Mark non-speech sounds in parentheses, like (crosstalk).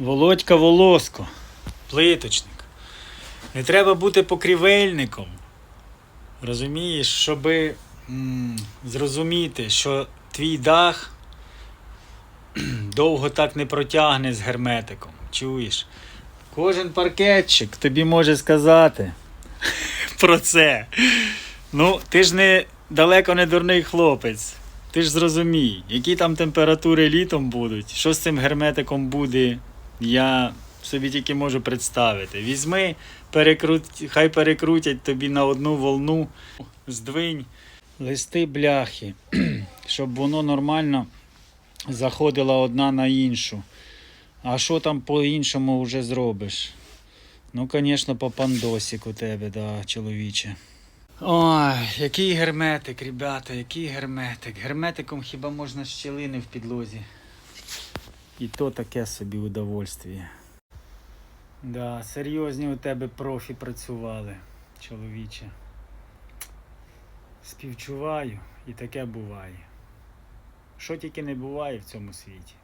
Володька Волоско, плиточник. Не треба бути покрівельником. Розумієш, щоб зрозуміти, що твій дах довго так не протягне з герметиком. Чуєш? Кожен паркетчик тобі може сказати (laughs) про це. Ну, ти ж не далеко не дурний хлопець. Ти ж зрозумій, які там температури літом будуть, що з цим герметиком буде, я собі тільки можу представити. Візьми, перекрут... хай перекрутять тобі на одну волну, здвинь листи бляхи, (clears throat) щоб воно нормально заходило одна на іншу. А що там по-іншому вже зробиш? Ну, звісно, по пандосік у тебе, да, чоловіче. Ой, який герметик, ребята, який герметик. Герметиком хіба можна щілини в підлозі. І то таке собі удовольствие. Да, серйозні у тебе профі працювали, чоловіче. Співчуваю, і таке буває. Що тільки не буває в цьому світі.